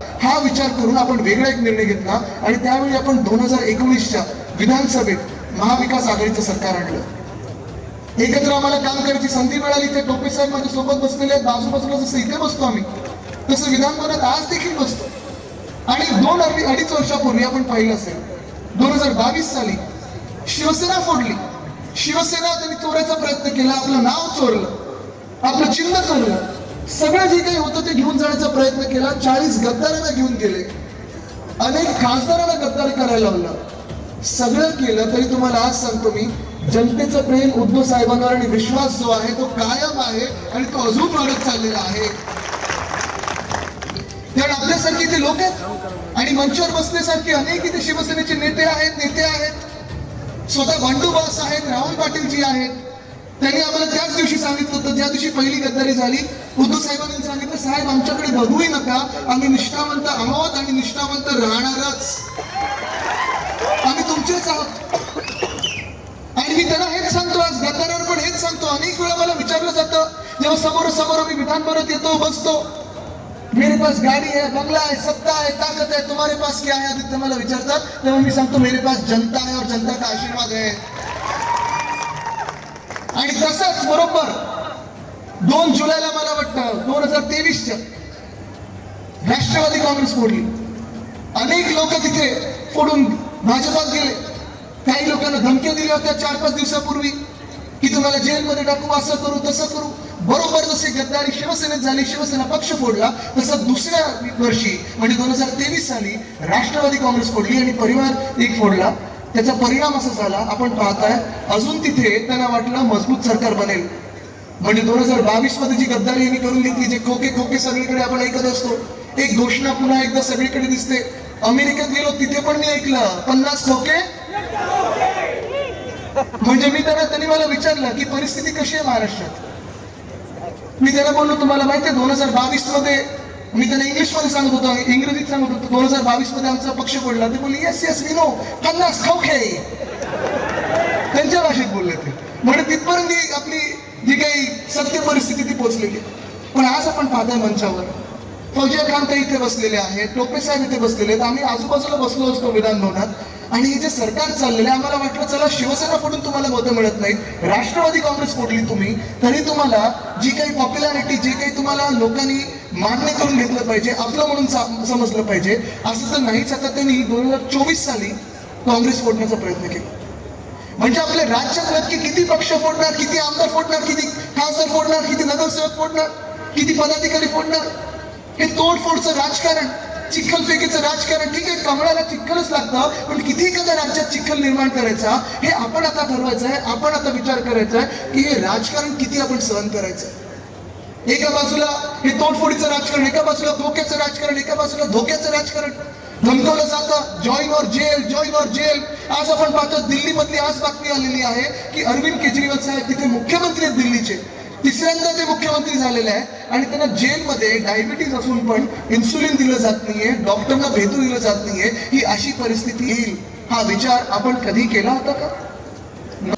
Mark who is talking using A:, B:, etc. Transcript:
A: हा विचार करून आपण वेगळा एक निर्णय घेतला आणि त्यावेळी आपण दोन हजार एकोणीसच्या विधानसभेत महाविकास आघाडीचं सरकार आणलं. एकत्र आम्हाला काम करायची संधी मिळाली ते टोपे साहेब माझ्या सोबत बसलेले आहेत बाजू बाजूला जसं इथे बसतो आम्ही तसं विधानभवनात आज देखील बसतो. आणि दोन अडी अडीच वर्षापूर्वी आपण पाहिलं असेल दोन हजार बावीस साली शिवसेना फोडली. शिवसेना त्यांनी चोरायचा प्रयत्न केला आपलं नाव चोरलं आपलं चिन्ह चोरलं. सगळं जे काही होतं ते घेऊन जाण्याचा प्रयत्न केला. चाळीस गद्दारांना घेऊन गेले. अनेक खासदारांना गद्दारी करायला लावलं. सगळं केलं तरी तुम्हाला आज सांगतो मी जनतेचं प्रेम उद्धव साहेबांवर आणि विश्वास जो आहे तो कायम आहे आणि तो अजून वाढत चाललेला आहे. कारण आपल्यासारखे ते लोक आहेत. आणि मंचावर बसण्यासारखे अनेक इथे शिवसेनेचे नेते आहेत नेते आहेत. स्वतः भांडू बास आहेत राहुल पाटीलजी आहेत. त्यांनी आम्हाला त्या दिवशी सांगितलं होतं ज्या दिवशी पहिली गद्दारी झाली उद्धव साहेबांनी सांगितलं साहेब आमच्याकडे बघूही नका आम्ही निष्ठावंत आहोत आणि निष्ठावंत राहणारच. आम्ही तुमचेच आहोत. आणि मी त्यांना हेच सांगतो आज गद्दारावर पण हेच सांगतो. अनेक वेळा मला विचारलं जातं जेव्हा समोर समोर मी विधान परत येतो बसतो मेरे पास गाड़ी है बंगला है सत्ता है ताकत है तुम्हारे पास क्या है? आदित्य मला विचारतात तेव्हा मी सांगतो मेरे पास जनता है और जनता का आशीर्वाद है. आणि तसंच बरोबर दोन जुलैला मला वाटतं दोन हजार तेवीसच्या राष्ट्रवादी काँग्रेस फोडली. अनेक लोक तिथे फोडून भाजपात गेले. काही लोकांना धमक्या दिल्या होत्या चार पाच दिवसापूर्वी की तुम्हाला जेलमध्ये टाकू असं करू तसं करू. बरोबर जसे गद्दारी शिवसेनेत झाली शिवसेना पक्ष फोडला तसं दुसऱ्या वर्षी म्हणजे दोन हजार तेवीस साली राष्ट्रवादी काँग्रेस फोडली आणि परिवार एक फोडला. त्याचा परिणाम असा झाला आपण पाहताय अजून तिथे त्यांना वाटलं मजबूत सरकार बनेल. म्हणजे दोन हजार बावीसमध्ये जी गद्दारी यांनी करून घेतली जे खोके खोके सगळीकडे आपण ऐकत असतो एक घोषणा पुन्हा एकदा सगळीकडे दिसते. अमेरिकेत गेलो तिथे पण मी ऐकलं पन्नास खोके? म्हणजे मी त्यांना त्यांनी मला विचारलं की परिस्थिती कशी आहे महाराष्ट्रात? मी त्याला बोललो तुम्हाला माहिती आहे दोन हजार बावीसमध्ये मी त्याला इंग्लिशमध्ये सांगत होतो इंग्रजीत सांगत होतो दोन हजार बावीसमध्ये आमचा पक्ष पडला ते बोलले येस येस वी नो पन्नास खोके त्यांच्या भाषेत बोलले ते. म्हणजे तिथपर्यंत ही आपली जी काही सत्य परिस्थिती ती पोहोचलेली पण आज आपण पाहतोय मंचावर. फौजिया खान ते इथे बसलेले आहेत टोपे साहेब इथे बसलेले आहेत. आम्ही आजूबाजूला बसलो असतो विधान भवनात आणि हे जे सरकार चाललेलं आम्हाला वाटलं चला शिवसेना फोडून तुम्हाला मतं मिळत नाहीत. राष्ट्रवादी काँग्रेस फोडली तुम्ही तरी तुम्हाला जी काही पॉप्युलॅरिटी जे काही तुम्हाला लोकांनी मान्य करून घेतलं पाहिजे आपलं म्हणून समजलं पाहिजे असं तर नाही सातत्याने दोन हजार चोवीस साली काँग्रेस फोडण्याचा प्रयत्न केला. म्हणजे आपल्या राज्यात नक्की किती पक्ष फोडणार किती आमदार फोडणार किती खासदार फोडणार किती नगरसेवक फोडणार किती पदाधिकारी फोडणार? हे तोडफोडचं राजकारण. चिखलफेकीचं राजकारण ठीक आहे कमळाला चिखलच लागतं पण किती एखाद्या राज्यात चिखल निर्माण करायचा हे आपण आता ठरवायचं आहे आपण आता विचार करायचा आहे की हे राजकारण किती आपण सहन करायचं? एका बाजूला हे तोडफोडीचं राजकारण एका बाजूला धोक्याचं राजकारण एका बाजूला धोक्याचं राजकारण. धमकवलं जातं जॉईन और जेल जॉईन और जेल. आज आपण पाहतो दिल्लीमधली आज बातमी आलेली आहे की अरविंद केजरीवाल साहेब तिथे मुख्यमंत्री आहेत दिल्लीचे. तिसऱ्यांदा ते मुख्यमंत्री झालेले आहे आणि त्यांना जेलमध्ये डायबिटीज असून पण इन्सुलिन दिलं जात नाहीये डॉक्टरना भेटू दिलं जात नाहीये ही अशी परिस्थिती येईल. हा विचार आपण कधी केला होता का?